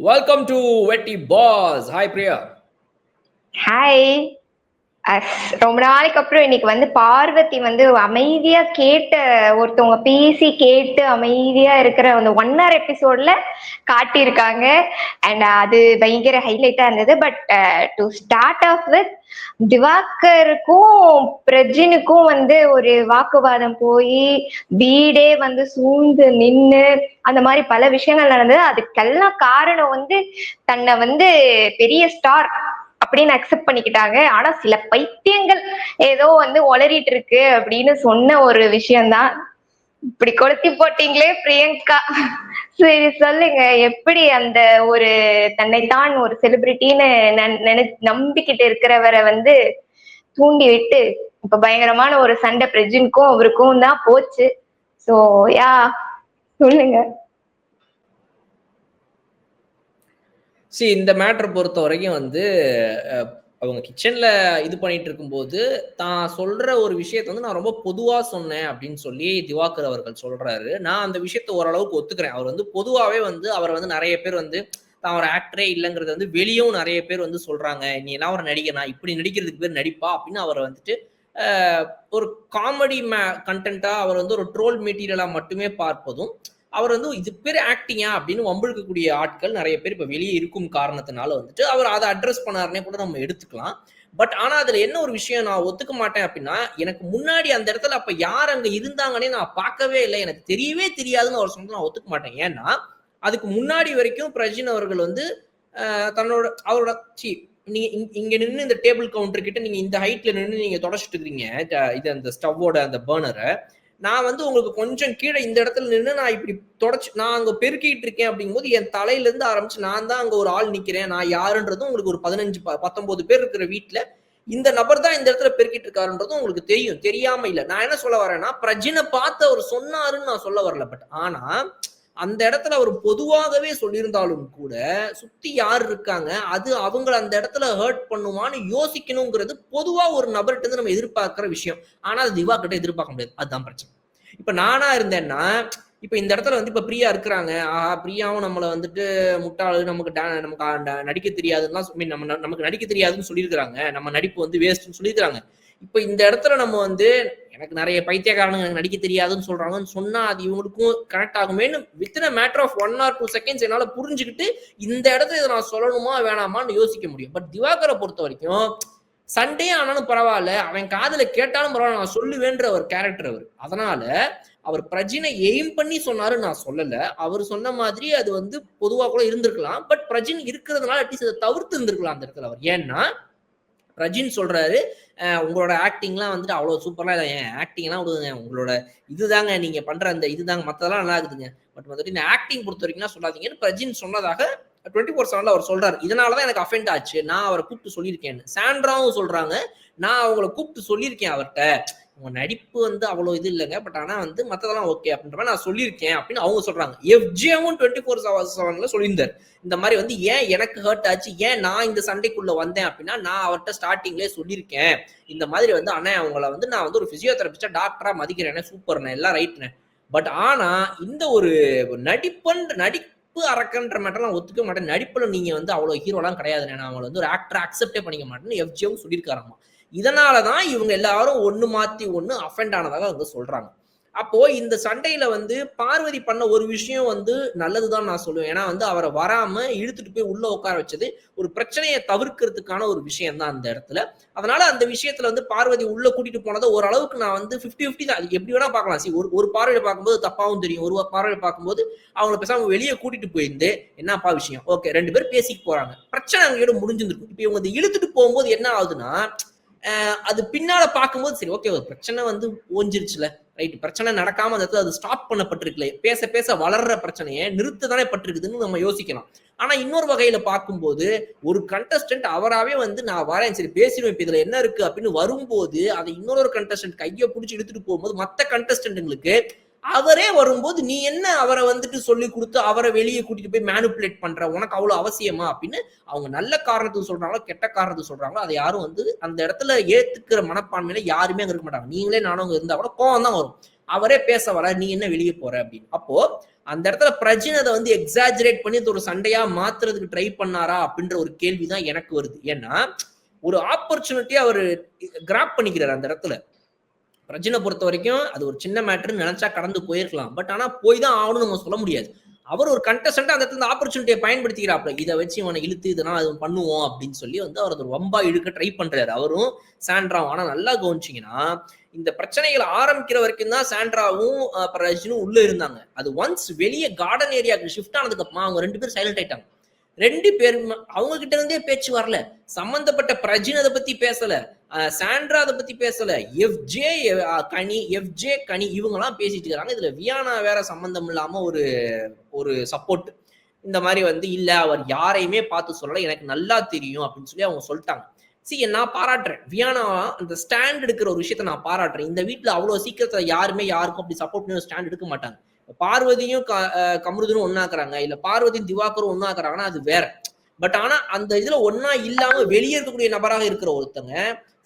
Welcome to Wetty Boss. Hi, Priya. Hi ரொம்ப நாளைக்கு அப்புறம் இன்னைக்கு வந்து பார்வதி வந்து அமைதியா கேட்ட ஒருத்தவங்க பேசி கேட்டு அமைதியா இருக்கிற அந்த ஒன் ஹவர் எபிசோட்ல காட்டியிருக்காங்க. அண்ட் அது பயங்கர ஹைலைட்டா இருந்தது. But to start off with திவாகருக்கும் பிரஜினுக்கும் வந்து ஒரு வாக்குவாதம் போய் வீடே வந்து சூழ்ந்து நின்று அந்த மாதிரி பல விஷயங்கள் நடந்தது. அதுக்கெல்லாம் காரணம் வந்து தன்னை வந்து பெரிய ஸ்டார் அப்படின்னு அக்செப்ட் பண்ணிக்கிட்டாங்க. ஆனா சில பைத்தியங்கள் ஏதோ வந்து ஒளரிட்டு இருக்கு அப்படின்னு சொன்ன ஒரு விஷயம்தான். இப்படி கொளுத்தி போட்டீங்களே பிரியங்கா. சரி சொல்லுங்க. எப்படி அந்த ஒரு தன்னைத்தான் ஒரு செலிபிரிட்டின்னு நினை நம்பிக்கிட்டு இருக்கிறவரை வந்து தூண்டி விட்டு இப்ப பயங்கரமான ஒரு சண்டை பிரஜினுக்கும் அவருக்கும் தான் போச்சு. சோ யா சொல்லுங்க. சி இந்த மேட்டரை பொறுத்த வரைக்கும் வந்து அவங்க கிச்சன்ல இது பண்ணிட்டு இருக்கும்போது தான் சொல்ற ஒரு விஷயத்த வந்து நான் ரொம்ப பொதுவா சொன்னேன் அப்படின்னு சொல்லி திவாகர் அவர்கள் சொல்றாரு. நான் அந்த விஷயத்த ஓரளவுக்கு ஒத்துக்கிறேன். அவர் வந்து பொதுவாகவே வந்து அவர் வந்து நிறைய பேர் வந்து தான் ஒரு ஆக்டரே இல்லைங்கிறது வந்து வெளியும் நிறைய பேர் வந்து சொல்றாங்க. நீ என்ன ஒரு நடிகனா இப்படி நடிக்கிறதுக்கு பேர் நடிப்பா? அப்படின்னு அவர் வந்துட்டு ஒரு காமெடி மே கண்டென்ட்டா அவர் வந்து ஒரு ட்ரோல் மெட்டீரியலா மட்டுமே பார்ப்பதும் அவர் வந்து இது பேர் ஆக்டிங்கா அப்படின்னு வம்பிழுக்கக்கூடிய ஆட்கள் நிறைய பேர் இப்போ வெளியே இருக்கும் காரணத்தினால வந்துட்டு அவர் அதை அட்ரஸ் பண்ணாருனே கூட நம்ம எடுத்துக்கலாம். பட் ஆனா அதுல என்ன ஒரு விஷயம் நான் ஒத்துக்க மாட்டேன் அப்படின்னா எனக்கு முன்னாடி அந்த இடத்துல அப்ப யார் அங்க இருந்தாங்கன்னே நான் பார்க்கவே இல்லை. எனக்கு தெரியவே தெரியாதுன்னு அவர் சொன்னது நான் ஒத்துக்க மாட்டேன். ஏன்னா அதுக்கு முன்னாடி வரைக்கும் பிரஜின் அவர்கள் வந்து தன்னோட அவரோட சி நீங்க இங்க நின்று இந்த டேபிள் கவுண்டர் கிட்ட நீங்க இந்த ஹைட்ல நின்று நீங்க தொடச்சிட்டு இருக்கிறீங்க இது அந்த ஸ்டவ்வோட அந்த பேர்னரை நான் வந்து உங்களுக்கு கொஞ்சம் கீழே இந்த இடத்துல நின்று நான் இப்படி தொடச்சு நான் அங்கே பெருக்கிட்டு இருக்கேன் அப்படிங்கும்போது என் தலையிலேருந்து ஆரம்பிச்சு நான் தான் அங்கே ஒரு ஆள் நிற்கிறேன் நான் யாருன்றதும் உங்களுக்கு ஒரு பதினஞ்சு பத்தொன்பது பேர் இருக்கிற வீட்டில் இந்த நபர் தான் இந்த இடத்துல பெருக்கிட்டு இருக்காருன்றதும் உங்களுக்கு தெரியும். தெரியாம இல்லை. நான் என்ன சொல்ல வரேன்னா பிரஜினை பார்த்து அவர் சொன்னாருன்னு நான் சொல்ல வரல. பட் ஆனால் அந்த இடத்துல அவர் பொதுவாகவே சொல்லியிருந்தாலும் கூட சுத்தி யார் இருக்காங்க அது அவங்கள அந்த இடத்துல ஹர்ட் பண்ணுவான்னு யோசிக்கணுங்கிறது பொதுவா ஒரு நபர்கிட்ட இருந்து நம்ம எதிர்பார்க்கிற விஷயம். ஆனா அது திவா கிட்ட எதிர்பார்க்க முடியாது. அதுதான் பிரச்சனை. இப்ப நானா இருந்தேன்னா இப்ப இந்த இடத்துல வந்து இப்ப பிரியா இருக்கிறாங்க. ஆஹா பிரியாவும் நம்மளை வந்துட்டு முட்டாளு நமக்கு நமக்கு நடிக்க தெரியாதுன்னா நம்ம நமக்கு நடிக்க தெரியாதுன்னு சொல்லியிருக்கிறாங்க. நம்ம நடிப்பு வந்து வேஸ்ட்னு சொல்லியிருக்கிறாங்க. இப்ப இந்த இடத்துல நம்ம வந்து எனக்கு நிறைய பைத்தியக்காரனுங்க எனக்கு நடிக்க தெரியாதுன்னு சொல்றாங்கன்னு சொன்னா அது இவங்களுக்கும் connect ஆகுமேனு within matter of one or two seconds என்னால புரிஞ்சுக்கிட்டு இந்த இடத்துல இதை நான் சொல்லணுமா வேணாமான்னு யோசிக்க முடியும். பட் திவாகரை பொறுத்த வரைக்கும் சண்டே ஆனாலும் பரவாயில்ல அவன் காதல கேட்டாலும் பரவாயில்ல நான் சொல்லுவேன்ற ஒரு கேரக்டர் அவர். அதனால அவர் பிரஜினை எய்ம் பண்ணி சொன்னாரு நான் சொல்லல. அவர் சொன்ன மாதிரி அது வந்து பொதுவா கூட இருந்திருக்கலாம். பட் பிரஜின் இருக்கிறதுனால அட்லீஸ்ட் அதை தவிர்த்து இருந்திருக்கலாம் அந்த இடத்துல அவர். ஏன்னா ரஜின் சொல்றாரு உங்களோட ஆக்டிங்லாம் வந்துட்டு அவ்வளோ சூப்பராக இல்லை. என் ஆக்டிங்லாம் விடுதுங்க உங்களோட இதுதாங்க நீங்க பண்ற அந்த இதுதாங்க. மற்றதெல்லாம் நல்லா இருக்குதுங்க. பட் வந்துட்டு இந்த ஆக்டிங் பொறுத்த வரைக்கும் சொல்லாதீங்கன்னு பிரஜின் சொன்னதாக டுவெண்ட்டி ஃபோர் செவன்ல அவர் சொல்றாரு. இதனாலதான் எனக்கு அஃபெண்ட் ஆச்சு. நான் அவரை கூப்பிட்டு சொல்லியிருக்கேன்னு. சாண்ட்ராவும் சொல்றாங்க. நான் அவங்கள கூப்பிட்டு சொல்லியிருக்கேன் அவர்கிட்ட. உங்க நடிப்பு வந்து அவ்வளோ இது இல்லைங்க. பட் ஆனா வந்து மற்றதெல்லாம் ஓகே அப்படின்ற மாதிரி நான் சொல்லியிருக்கேன் அப்படின்னு அவங்க சொல்றாங்க. எஃப்ஜேவும் டுவெண்ட்டி ஃபோர் செவன்ல சொல்லியிருந்தார். இந்த மாதிரி வந்து ஏன் எனக்கு ஹர்ட் ஆச்சு? ஏன் நான் இந்த சண்டைக்குள்ள வந்தேன் அப்படின்னா நான் அவர்கிட்ட ஸ்டார்டிங்லேயே சொல்லியிருக்கேன். இந்த மாதிரி வந்து அண்ணன் அவங்கள வந்து நான் வந்து ஒரு பிசியோதெரபிஸ்டா டாக்டரா மதிக்கிறேன் சூப்பர்ண்ணே எல்லாம் ரைட்னு பட் ஆனா இந்த ஒரு நடிப்பன் நடிப்பு அறக்கன்ற மேட்டர் நான் ஒத்துக்க மாட்டேன். நடிப்புல நீங்க வந்து அவ்வளவு ஹீரோலாம் கிடையாது நான் அவங்களை வந்து ஒரு ஆக்டர் அக்செப்டே பண்ணிக்க மாட்டேன்னு எஃப்ஜியும் சொல்லியிருக்காராமா. இதனாலதான் இவங்க எல்லாரும் ஒன்று மாற்றி ஒன்று அஃபெண்ட் ஆனதாக அவங்க சொல்கிறாங்க அப்போ இந்த சண்டையில வந்து பார்வதி பண்ண ஒரு விஷயம் வந்து நல்லதுதான் நான் சொல்லுவேன். ஏன்னா வந்து அவரை வராம இழுத்துட்டு போய் உள்ள உட்கார வச்சது ஒரு பிரச்சனையை தவிர்க்கிறதுக்கான ஒரு விஷயம் தான் அந்த இடத்துல. அதனால அந்த விஷயத்துல வந்து பார்வதி உள்ள கூட்டிட்டு போனதை ஓரளவுக்கு நான் வந்து பிப்டி பிப்டி தான் எப்படி வேணா பார்க்கலாம். சி ஒரு ஒரு பார்வையை பார்க்கும்போது தப்பாவும் தெரியும். ஒரு பார்வையை பார்க்கும்போது அவங்களை பேசாம வெளியே கூட்டிட்டு போயிருந்து என்னப்பா விஷயம்? ஓகே ரெண்டு பேரும் பேசிக்கு போறாங்க. பிரச்சனை அவங்களோட முடிஞ்சிருக்கும் இப்போ இவங்க இழுத்துட்டு போகும்போது என்ன ஆகுதுன்னா அது பின்னால பார்க்கும்போது சரி ஓகே ஒரு பிரச்சனை வந்து ஓஞ்சிருச்சுல. ரைட் பிரச்சனை நடக்காம அந்த அது ஸ்டாப் பண்ணப்பட்டிருக்கல. பேச பேச வளர்ற பிரச்சனையை நிறுத்த தானே பட்டிருக்குதுன்னு நம்ம யோசிக்கலாம் ஆனா இன்னொரு வகையில பார்க்கும்போது ஒரு கண்டஸ்டன்ட் அவராவே வந்து நான் வரேன் சரி பேசிடுவேன் இப்ப இதுல என்ன இருக்கு அப்படின்னு வரும்போது அதை இன்னொரு கண்டஸ்டன்ட் கையை பிடிச்சி எடுத்துட்டு போகும்போது மற்ற கண்டஸ்டன்ட்டுங்களுக்கு அவரே வரும்போது நீ என்ன அவரை வந்துட்டு சொல்லி கொடுத்து அவரை வெளியே கூட்டிட்டு போய் மேனுப்புலேட் பண்ற? உனக்கு அவ்வளவு அவசியமா? அப்படின்னு அவங்க நல்ல காரணத்துக்கு சொல்றாங்களோ கெட்ட காரணத்துக்கு சொல்றாங்களோ அதை யாரும் வந்து அந்த இடத்துல ஏத்துக்கிற மனப்பான்மையில யாருமே அங்க இருக்க மாட்டாங்க. நீங்களே நானும் அங்க இருந்தா கூட கோவம் தான் வரும். அவரே பேச வர நீ என்ன வெளியே போற அப்படின்னு. அப்போ அந்த இடத்துல பிரஜின் அதை வந்து எக்ஸாஜரேட் பண்ணி ஒரு சண்டையா மாத்துறதுக்கு ட்ரை பண்ணாரா அப்படின்ற ஒரு கேள்விதான் எனக்கு வருது. ஏன்னா ஒரு ஆப்பர்ச்சுனிட்டி அவர் கிராப் பண்ணிக்கிறார் அந்த இடத்துல. பிரஜனை பொறுத்த வரைக்கும் அது ஒரு சின்ன மேட்ருன்னு நினைச்சா கடந்து போயிருக்கலாம். பட் ஆனா போய் தான் ஆகணும்னு நம்ம சொல்ல முடியாது. அவர் ஒரு கண்டஸ்டன்ட் அந்த இடத்துல ஆப்பர்ச்சுனிட்டியை பயன்படுத்திக்கிறாப்ல இதை வச்சு இவனை இழுத்து இதெல்லாம் அது பண்ணுவோம் அப்படின்னு சொல்லி வந்து அவர் ஒரு வம்பா இழுக்க ட்ரை பண்றாரு. அவரும் சாண்ட்ராவும். ஆனா நல்லா கவனிச்சிங்கன்னா இந்த பிரச்சனைகள் ஆரம்பிக்கிற வரைக்கும் தான் சாண்ட்ராவும் பிரஜனும் உள்ள இருந்தாங்க. அது ஒன்ஸ் வெளியே கார்டன் ஏரியாவுக்கு ஷிஃப்ட் ஆனதுக்கு அப்புறமா அவங்க ரெண்டு பேரும் சைலண்ட் ஆயிட்டாங்க. ரெண்டு பேரும் அவங்க கிட்ட இருந்தே பேச்சு வரல. சம்பந்தப்பட்ட பிரஜின் அதை பத்தி பேசல. சாண்ட்ரா அதை பத்தி பேசல. எஃப்ஜே கனி எஃப்ஜே கனி இவங்க எல்லாம் பேசிட்டு இருக்காங்க. இதுல வியானா வேற சம்பந்தம் இல்லாம ஒரு ஒரு சப்போர்ட் இந்த மாதிரி வந்து இல்ல அவர் யாரையுமே பார்த்து சொல்லல. எனக்கு நல்லா தெரியும் அப்படின்னு சொல்லி அவங்க சொல்லிட்டாங்க. சி நான் பாராட்டுறேன். வியானா அந்த ஸ்டாண்ட் எடுக்கிற ஒரு விஷயத்த நான் பாராட்டுறேன். இந்த வீட்டுல அவ்வளவு சீக்கிரத்துல யாருமே யாருக்கும் அப்படி சப்போர்ட் பண்ணி ஸ்டாண்ட் எடுக்க மாட்டாங்க. பார்வதியும் கமருதனும் ஒன்னாக்குறாங்க இல்ல பார்வதியும் திவாகரும் ஒன்னாக்குறாங்கன்னா அது வேற. பட் ஆனா அந்த இதுல ஒன்னா இல்லாம வெளியே இருக்கக்கூடிய நபராக இருக்கிற ஒருத்தங்க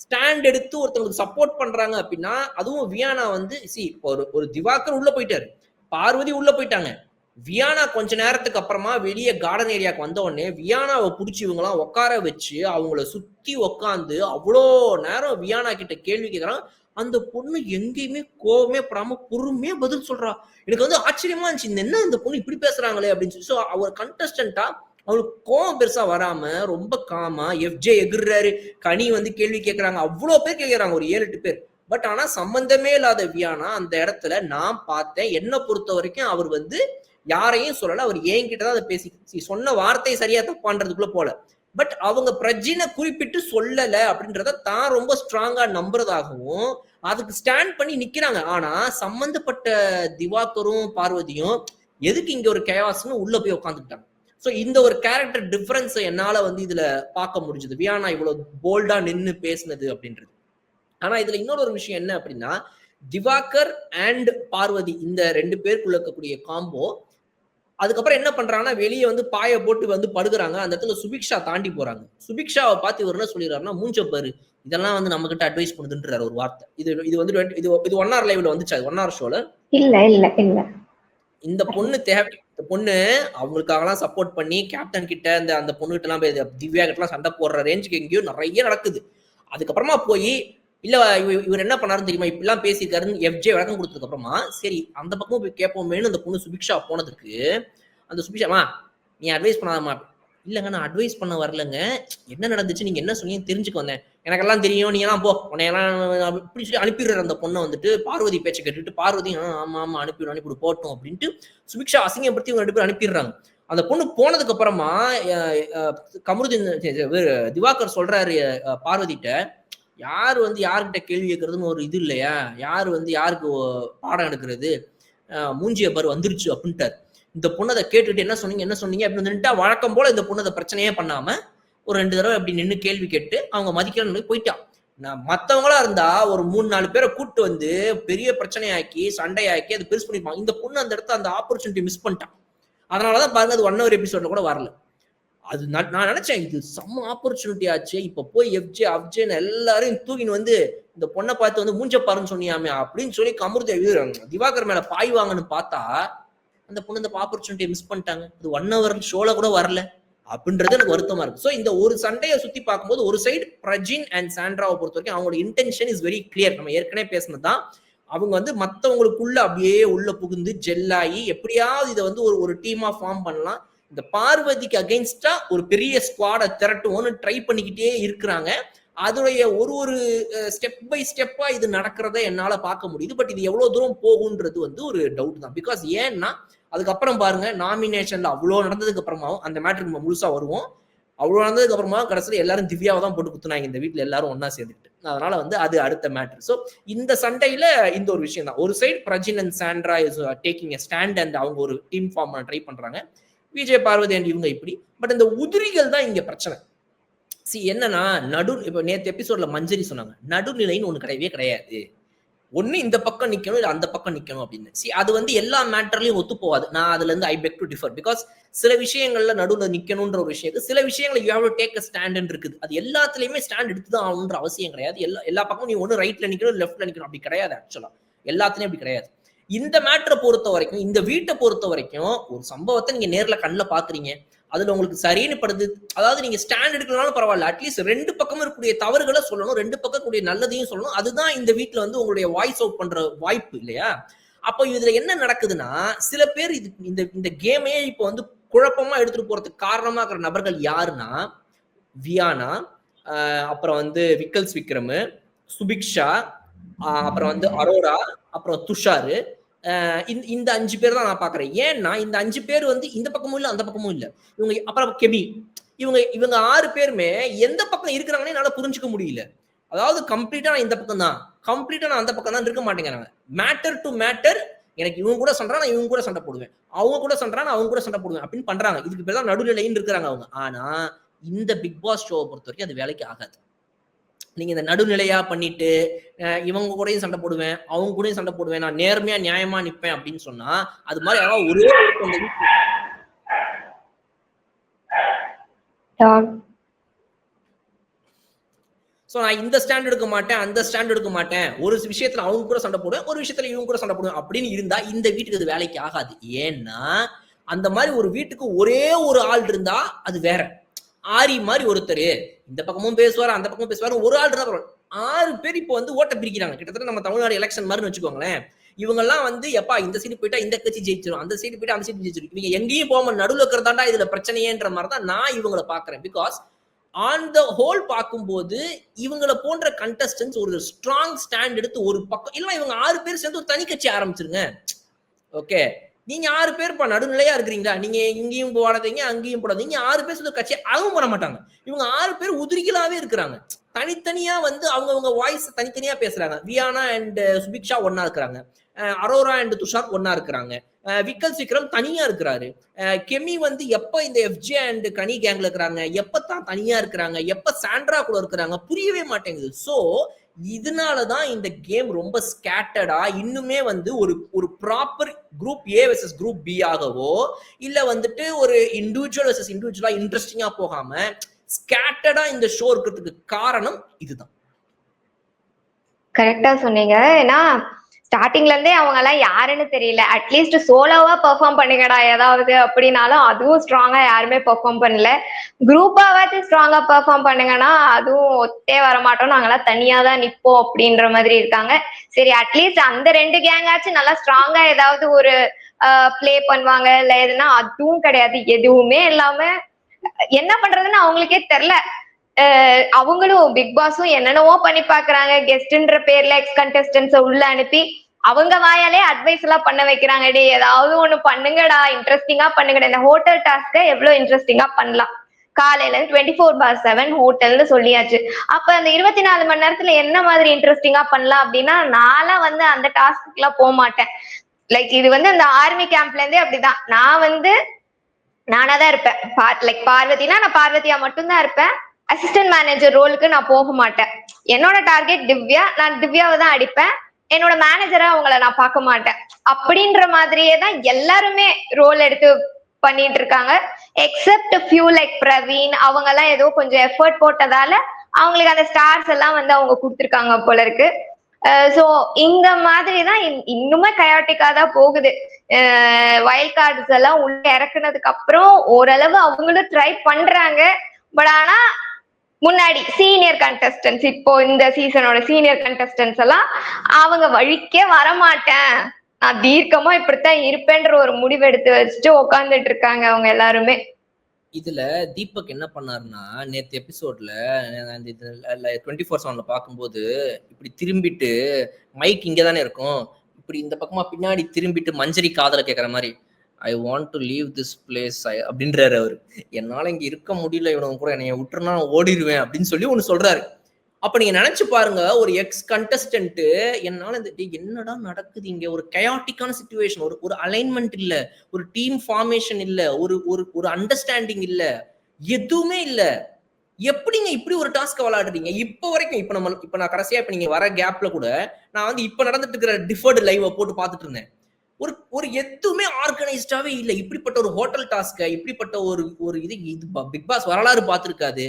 ஸ்டாண்ட் எடுத்து ஒருத்தவங்களுக்கு சப்போர்ட் பண்றாங்க அப்படின்னா அதுவும் வியானா வந்து சி ஒரு ஒரு திவாகர் உள்ள போயிட்டாரு. பார்வதி உள்ள போயிட்டாங்க. வியானா கொஞ்ச நேரத்துக்கு அப்புறமா வெளியே கார்டன் ஏரியாவுக்கு வந்த உடனே வியானாவை பிடிச்சி இவங்கெல்லாம் உட்கார வச்சு அவங்கள சுத்தி உக்காந்து அவ்வளோ நேரம் வியானா கிட்ட கேள்வி கேட்கறான் அந்த பொண்ணு எங்கேயுமே கோவமே படாம பொறுமையா பதில் சொல்றா. எனக்கு வந்து ஆச்சரியமா இருந்துச்சு. இந்த என்ன இந்த பொண்ணு இப்படி பேசுறாங்களே அப்படின்னு சொல்லி. ஸோ அவர் கண்டஸ்டண்டா அவனுக்கு கோவம் பெருசா வராம ரொம்ப காமா எஃப்ஜே எகிர்றாரு. கனி வந்து கேள்வி கேட்கறாங்க அவ்வளோ பேர் கேட்கறாங்க ஒரு ஏழு எட்டு பேர். பட் ஆனா சம்பந்தமே இல்லாத வியானா அந்த இடத்துல நான் பார்த்தேன். என்ன பொறுத்த வரைக்கும் அவர் வந்து யாரையும் சொல்லல. அவர் என்கிட்ட தான் அதை பேசி சொன்ன வார்த்தை சரியா தப்பான்றதுக்குள்ள போல. பட் அவங்க பிரஜினை குறிப்பிட்டு சொல்லல அப்படின்றத தான் ரொம்ப ஸ்ட்ராங்கா நம்புறதாகவும் அதுக்கு ஸ்டாண்ட் பண்ணி நிக்கிறாங்க. ஆனா சம்பந்தப்பட்ட திவாகரும் பார்வதியும் எதுக்கு இங்க ஒரு கேவாஸ்னு உள்ள போய் உட்காந்துக்கிட்டாங்க ஸோ இந்த ஒரு கேரக்டர் டிஃபரன்ஸ் என்னால வந்து இதுல பார்க்க முடிஞ்சது. வியானா இவ்வளவு போல்டா நின்று பேசினது அப்படின்றது. ஆனா இதுல இன்னொரு ஒரு விஷயம் என்ன அப்படின்னா திவாகர் அண்ட் பார்வதி இந்த ரெண்டு பேருக்குள்ள இருக்கக்கூடிய காம்போ அதுக்கப்புறம் என்ன பண்றாங்கன்னா வெளியே வந்து பாய போட்டு வந்து படுக்கிறாங்க. அந்த இடத்துல சுபிக்ஷா தாண்டி போறாங்க. சுபிக்ஷாவை பார்த்து இவர் என்ன சொல்லிடுறாருன்னா மூஞ்ச பாரு. இதெல்லாம் வந்து நம்ம கிட்ட அட்வைஸ் பண்ணுதுன்றாரு ஒரு வார்த்தை. இது இது வந்து இது இது ஒன் ஹவர் லைவ்ல வந்துச்சு? ஒன் ஹவர் ஷோல இல்ல இல்ல இல்ல. இந்த பொண்ணு தேவை இந்த பொண்ணு அவங்களுக்காகலாம் சப்போர்ட் பண்ணி கேப்டன் கிட்ட இந்த அந்த பொண்ணு கிட்ட எல்லாம் போய் திவ்யா கிட்ட எல்லாம் சண்டை போடுற ரேஞ்சுக்கு எங்கேயோ நிறைய நடக்குது. அதுக்கப்புறமா போய் இல்ல இவர் என்ன பண்ணாரு தெரியுமா? இப்படிலாம் பேசியிருக்காருன்னு எஃப்ஜே விளக்கம் கொடுத்ததுக்கு அப்புறமா சரி அந்த பக்கமும் போய் கேட்போமேனு அந்த பொண்ணு சுபிக்ஷா போனதுக்கு அந்த சுபிக்ஷாமா நீ அட்வைஸ் பண்ணாதமா இல்லைங்க நான் அட்வைஸ் பண்ண வரலங்க. என்ன நடந்துச்சு? நீங்க என்ன சொன்னீங்கன்னு தெரிஞ்சுக்க வந்தேன். எனக்கெல்லாம் தெரியும். நீ எல்லாம் போ. உன்னையெல்லாம் இப்படி சொல்லி அனுப்பிடுற அந்த பொண்ணை வந்துட்டு பார்வதி பேச்சை கேட்டுட்டு பார்வதி ஆமா ஆமா அனுப்பிவிடும் அனுப்பிடு போட்டோம் அப்படின்ட்டு சுபிக்ஷா அசிங்கப்படுத்தி இவங்க ரெண்டு பேரும் அனுப்பிடுறாங்க. அந்த பொண்ணு போனதுக்கு அப்புறமா கமருதீன் திவாகர் சொல்றாரு பார்வதிட்ட யார் வந்து யாருக்கிட்ட கேள்வி கேட்கறதுன்னு ஒரு இது இல்லையா? யார் வந்து யாருக்கு பாடம் எடுக்கிறது? மூஞ்சிய பாரு வந்துருச்சு அப்படின்ட்டார். இந்த பொண்ணை அதை கேட்டுட்டு என்ன சொன்னீங்க? என்ன சொன்னீங்க? அப்படின்னு வந்துட்டா வழக்கம் போல இந்த பொண்ணு அதை பிரச்சனையே பண்ணாம ஒரு ரெண்டு தடவை அப்படி நின்று கேள்வி கேட்டு அவங்க மதிக்கணும்னு போயிட்டான். நான் மற்றவங்களா இருந்தா ஒரு மூணு நாலு பேரை கூட்டு வந்து பெரிய பிரச்சனையாக்கி சண்டையாக்கி அது பெருசு பண்ணிப்பான். இந்த பொண்ணு அந்த இடத்த அந்த ஆப்பர்ச்சுனிட்டி மிஸ் பண்ணிட்டான். அதனாலதான் பாருங்க அது ஒன் ஹவர் எபிசோட்ல கூட வரல. அது நான் நினைச்சேன் இது செம்ம ஆப்பர்ச்சுனிட்டி ஆச்சு. இப்ப போய் எஃப்ஜே அப்ஜேன்னு எல்லாரையும் தூக்கின்னு வந்து இந்த பொண்ணை பார்த்து வந்து மூஞ்ச பாருன்னு சொன்னியாமே அப்படின்னு சொல்லி கமருதே திவாகர் மேல பாய்வாங்கன்னு பார்த்தா அந்த பொண்ணு இந்த ஆப்பர்ச்சுனிட்டியை மிஸ் பண்ணிட்டாங்க. அது ஒன் ஹவர் ஷோல கூட வரல. அப்படின்றது எனக்கு வருத்தமா இருக்கு. ஸோ இந்த ஒரு சண்டையை சுத்தி பார்க்கும்போது ஒரு சைடு பிரஜின் அண்ட் சாண்ட்ராவை பொறுத்த வரைக்கும் அவங்களோட இன்டென்ஷன் இஸ் வெரி கிளியர் நம்ம ஏற்கனவே பேசினது தான் அவங்க வந்து மற்றவங்களுக்குள்ள அப்படியே உள்ள புகுந்து ஜெல்லாகி எப்படியாவது இதை வந்து ஒரு ஒரு டீமா ஃபார்ம் பண்ணலாம். இந்த பார்வதிக்கு அகைன்ஸ்டா ஒரு பெரிய ஸ்குவாடை திரட்டுவோம்னு ட்ரை பண்ணிக்கிட்டே இருக்கிறாங்க. அதோடைய ஒரு ஒரு ஸ்டெப் பை ஸ்டெப்பா இது நடக்கிறத என்னால பார்க்க முடியுது. பட் இது எவ்வளவு தூரம் போகுன்றது வந்து ஒரு டவுட் தான். பிகாஸ் ஏன்னா அதுக்கப்புறம் பாருங்க நாமினேஷன்ல அவ்வளோ நடந்ததுக்கு அப்புறமாவும் அந்த மேட்ருக்கு நம்ம முழுசா வருவோம். அவ்வளோ நடந்ததுக்கு அப்புறமா கடைசியில் எல்லாரும் திவ்யாவை தான் போட்டு குத்துனாங்க. இந்த வீட்டில் எல்லாரும் ஒன்னா சேர்ந்துக்கிட்டு. அதனால வந்து அது அடுத்த மேட்ரு ஸோ இந்த சண்டையில இந்த ஒரு விஷயம் தான். ஒரு side Prajin and Sandra is taking a stand and அவங்க ஒரு டீம் ஃபார்ம் ட்ரை பண்றாங்க. விஜய் பார்வதி அண்ட் இவங்க இப்படி. பட் இந்த உதிரிகள் தான் இங்க பிரச்சனை. சி என்னன்னா நடு இப்போ நேற்று எபிசோட்ல மஞ்சரி சொன்னாங்க. நடுநிலைன்னு ஒன்று கிடையவே கிடையாது. ஒன்னு இந்த பக்கம் நிக்கணும் இல்ல அந்த பக்கம் நிக்கணும் அப்படின்னு. சி அது வந்து எல்லா மேட்டர்லயும் ஒத்து போவாது நான் அதுல இருந்து I beg to differ because சில விஷயங்கள்ல நடுவில் நிக்கணும்ன்ற ஒரு விஷயம் சில விஷயங்களை you have to take a ஸ்டாண்ட்னு இருக்குது. அது எல்லாத்துலயுமே ஸ்டாண்ட் எடுத்து தான் ஆகணுன்ற அவசியம் கிடையாது. எல்லா எல்லா பக்கமும் நீ ஒன்று ரைட்ல நிக்கணும் லெஃப்ட்ல நிக்கணும். அப்படி கிடையாது ஆக்சுவலா எல்லாத்துலயும் அப்படி கிடையாது. இந்த மேட்டரை பொறுத்த வரைக்கும் இந்த வீட்டை பொறுத்த வரைக்கும் ஒரு சம்பவத்தை நீங்க நேர்ல கண்ணில் பாக்குறீங்க. அதுல உங்களுக்கு சரின்னு படுது. அதாவது நீங்க ஸ்டாண்ட் எடுக்கலனாலும் பரவாயில்ல. அட்லீஸ்ட் ரெண்டு பக்கமும் இருக்கக்கூடிய தவறுகளை சொல்லணும். ரெண்டு பக்கம் இருக்கக்கூடிய நல்லதையும் சொல்லணும். அதுதான் இந்த வீட்டுல வந்து உங்களுடைய வாய்ஸ் அவுட் பண்ற வாய்ப்பு இல்லையா? அப்போ இதுல என்ன நடக்குதுன்னா சில பேர் இது இந்த இந்த கேமே இப்போ வந்து குழப்பமா எடுத்துட்டு போறதுக்கு காரணமா இருக்கிற நபர்கள் யாருன்னா வியானா அப்புறம் வந்து விக்கல்ஸ் விக்ரம் சுபிக்ஷா அப்புறம் வந்து அரோரா அப்புறம் துஷாரு இந்த இந்த அஞ்சு பேர் தான் நான் பாக்குறேன் ஏன்னா இந்த அஞ்சு பேர் வந்து இந்த பக்கமும் இல்லை அந்த பக்கமும் இல்லை. இவங்க அப்புறம் கெபி இவங்க இவங்க ஆறு பேருமே எந்த பக்கம் இருக்கிறாங்கன்னு என்னால புரிஞ்சுக்க முடியல. அதாவது கம்ப்ளீட்டா நான் இந்த பக்கம் தான். கம்ப்ளீட்டா நான் அந்த பக்கம் தான் இருக்க மாட்டேங்கிறாங்க. மேட்டர் டு மேட்டர் எனக்கு இவங்க கூட சண்டை நான் இவங்க கூட சண்டை போடுவேன். அவங்க கூட சண்டை நான் அவங்க கூட சண்டை போடுவேன் அப்படின்னு பண்றாங்க. இதுக்கு பேர் தான் நடுநிலைன்னு இருக்கிறாங்க அவங்க. ஆனா இந்த பிக் பாஸ் ஷோவை பொறுத்த வரைக்கும் அது வேலைக்கு ஆகாது. நீங்க இந்த நடுநிலையா பண்ணிட்டு இவங்க கூடயும் சண்டை போடுவேன் அவங்க கூடயும் சண்டை போடுவேன் நான் நேர்மையா நியாயமா நிப்பேன் அப்படின்னு சொன்னா அது மாதிரி யாராவது ஒரே. ஸோ நான் இந்த ஸ்டாண்ட் எடுக்க மாட்டேன் அந்த ஸ்டாண்ட் எடுக்க மாட்டேன். ஒரு விஷயத்துல அவங்க கூட சண்டை போடுவேன் ஒரு விஷயத்துல இவங்க கூட சண்டை போடுவேன் அப்படின்னு இருந்தா இந்த வீட்டுக்கு அது வேலைக்கு ஆகாது. ஏன்னா அந்த மாதிரி ஒரு வீட்டுக்கு ஒரே ஒரு ஆள் இருந்தா அது வேற. ஆரி மாதிரி ஒருத்தர். இந்த பக்கமும் பேசுவார் அந்த பக்கமும் பேசுவார். ஒரு ஆள் இருந்தா ஆறு பேர் இப்போ வந்து ஓட்ட பிரிக்கிறாங்க. கிட்டத்தட்ட நம்ம தமிழ்நாடு எலெக்ஷன் மாதிரி வச்சுக்கோங்களேன். இவங்கெல்லாம் வந்து எப்பா இந்த சைடு போயிட்டா இந்த கட்சி ஜெயிச்சிரும். அந்த சைடு போயிட்டா அந்த சைடு ஜெயிச்சிடும் இவங்க எங்கேயும் போகாம நடுவில் இருக்கிறதாண்டா இதுல பிரச்சனையேன்ற மாதிரி தான் நான் இவங்களை பாக்குறேன் பிகாஸ் ஆன் த ஹோல் பார்க்கும்போது இவங்கள போன்ற கண்டஸ்டன்ஸ் ஒரு ஸ்ட்ராங் ஸ்டாண்ட் எடுத்து ஒரு பக்கம் இல்ல இவங்க ஆறு பேர் சேர்ந்து ஒரு தனி கட்சி ஆரம்பிச்சிருங்க. ஓகே நீங்க ஆறு பேர் நடுநிலையா இருக்கிறீங்களா? நீங்க இங்கேயும் போடாதீங்க அங்கேயும் போடாதீங்க. ஆறு பேர் சொல்ல ஒரு கட்சி அதுவும் பண்ண மாட்டாங்க. இவங்க ஆறு பேர் உதிரிகளாவே இருக்கிறாங்க. தனித்தனியா வந்து அவங்கவங்க வாய்ஸ் தனித்தனியா பேசுறாங்க. வியானா அண்ட் சுபிக்ஷா ஒன்னா இருக்கிறாங்க. அரோரா அண்ட் துஷார் ஒன்னா இருக்கிறாங்க. விக்கல் சீக்கிரம் தனியா இருக்கிறாரு. கெமி வந்து எப்ப இந்த எஃப்ஜே அண்ட் கனி கேங்ல இருக்கிறாங்க? எப்ப தான் தனியா இருக்கிறாங்க? எப்ப சாண்ட்ரா கூட இருக்கிறாங்க? புரியவே மாட்டேங்குது. சோ இதனால தான் இந்த கேம் ரொம்ப ஸ்கேட்டடா இன்னுமே வந்து ஒரு ஒரு proper group A versus group B ஆகவோ இல்ல வந்துட்டு ஒரு இண்டிவிஜுவல் வெர்சஸ் இண்டிவிஜுவலா இன்ட்ரெஸ்டிங்கா போகாம ஸ்கேட்டடா இந்த ஷோ இருக்கிறதுக்கு காரணம் இதுதான். கரெக்டா சொன்னீங்க. ஏன்னா ஸ்டார்டிங்ல இருந்தே அவங்க எல்லாம் யாருன்னு தெரியல. அட்லீஸ்ட் சோலோவா பெர்ஃபார்ம் பண்ணுங்கடா ஏதாவது அப்படின்னாலும் அதுவும் ஸ்ட்ராங்கா யாருமே பெர்ஃபார்ம் பண்ணல. குரூப்பாவாச்சும் ஸ்ட்ராங்கா பெர்ஃபார்ம் பண்ணுங்கன்னா அதுவும் ஒத்தே வர மாட்டோம் நாங்கெல்லாம் தனியா தான் நிப்போம் அப்படின்ற மாதிரி இருக்காங்க. சரி அட்லீஸ்ட் அந்த ரெண்டு கேங்காச்சும் நல்லா ஸ்ட்ராங்கா ஏதாவது ஒரு ப்ளே பண்ணுவாங்க. இல்ல எதுனா அதுவும் கிடையாது. எதுவுமே இல்லாம என்ன பண்றதுன்னு அவங்களுக்கே தெரியல. அவங்களும் பிக் பாஸும் என்னென்னவோ பண்ணி பாக்குறாங்க கெஸ்ட்ன்ற பேர்ல எக்ஸ் கண்டஸ்டன்ஸ உள்ள அனுப்பி அவங்க வாயாலே அட்வைஸ் எல்லாம் பண்ண வைக்கிறாங்க. டே ஏதாவது ஒண்ணு பண்ணுங்கடா இன்ட்ரெஸ்டிங்கா பண்ணுங்கடா. இந்த ஹோட்டல் டாஸ்க எவ்வளவு இன்ட்ரெஸ்டிங்கா பண்ணலாம். காலையில இருந்து டுவெண்ட்டி ஃபோர் பார் செவன் ஹோட்டல்னு சொல்லியாச்சு. அப்ப அந்த இருபத்தி நாலு மணி நேரத்துல என்ன மாதிரி இன்ட்ரெஸ்டிங்கா பண்ணலாம் அப்படின்னா நான்லாம் வந்து அந்த டாஸ்க்கு எல்லாம் போக மாட்டேன். லைக் இது வந்து அந்த ஆர்மி கேம்ப்ல இருந்தே அப்படிதான். நான் வந்து நானா தான் இருப்பேன் லைக் பார்வதினா நான் பார்வதியா மட்டும்தான் இருப்பேன். அசிஸ்டன்ட் மேனேஜர் ரோலுக்கு நான் போக மாட்டேன். என்னோட டார்கெட் திவ்யா நான் திவ்யாவை தான் அடிப்பேன். என்னோட மேனேஜரா அவங்கள நான் பார்க்க மாட்டேன். அப்படின்ற மாதிரியே தான் எல்லாருமே ரோல் எடுத்து பண்ணிட்டு இருக்காங்க. எக்ஸப்ட் ஃபியூ லைக் பிரவீன் அவங்க எல்லாம் ஏதோ கொஞ்சம் எஃபர்ட் போட்டதால அவங்களுக்கு அந்த ஸ்டார்ஸ் எல்லாம் வந்து அவங்க கொடுத்துருக்காங்க போல இருக்கு. ஸோ இந்த மாதிரி தான் இன்னுமே கயாட்டிக்கா தான் போகுது. வைல்ட் கார்ட்ஸ் எல்லாம் உள்ள இறக்குனதுக்கு அப்புறம் ஓரளவு அவங்களும் ட்ரை பண்றாங்க. பட் ஆனா முன்னாடி சீனியர் கண்டஸ்டன்ஸ் இப்போ இந்த சீசனோட சீனியர் கண்டஸ்டன்ஸ் எல்லாம் அவங்க வழிக்கே வரமாட்டேன். நான் தீர்க்கமா இப்படித்தான் இருப்பேன்ற ஒரு முடிவு எடுத்து வச்சுட்டு உட்காந்துட்டு இருக்காங்க அவங்க எல்லாருமே. இதுல தீபக் என்ன பண்ணாருன்னா நேத்து எபிசோட்ல டுவெண்ட்டி ஃபோர் செவன்ல பார்க்கும்போது இப்படி திரும்பிட்டு மைக் இங்க தானே இருக்கும். இப்படி இந்த பக்கமா பின்னாடி திரும்பிட்டு மஞ்சரி காதல கேக்குற மாதிரி. I want to leave this place அப்படின்றாரு அவர். என்னால் இங்கே இருக்க முடியல இவனவங்க கூட என்னை விட்டுருனா நான் ஓடிடுவேன் அப்படின்னு சொல்லி ஒன்று சொல்றாரு. அப்போ நீங்கள் நினச்சி பாருங்க ஒரு எக்ஸ் கண்டஸ்டன்ட்டு என்னால் இந்த டீ என்னடா நடக்குது இங்கே? ஒரு கயாட்டிக்கான சுச்சுவேஷன் ஒரு ஒரு அலைன்மெண்ட் இல்லை ஒரு டீம் ஃபார்மேஷன் இல்லை ஒரு ஒரு ஒரு அண்டர்ஸ்டாண்டிங் இல்லை எதுவுமே இல்லை. எப்படிங்க இப்படி ஒரு டாஸ்க் விளையாடுறீங்க? இப்போ வரைக்கும் இப்போ நம்ம இப்போ நான் கடைசியாக இப்போ நீங்கள் வர கேப்பில் கூட நான் வந்து இப்போ நடந்துட்டு இருக்கிற டிஃபர்டு லைவை போட்டு பார்த்துட்டு இருந்தேன். ஒரு ஒரு எதுவுமே ஆர்கனைஸ்டாவே இல்லை. இப்படிப்பட்ட ஒரு ஹோட்டல் டாஸ்க இப்படிப்பட்ட ஒரு ஒரு இது இது பிக் பாஸ் வரலாறு பார்த்துருக்காது.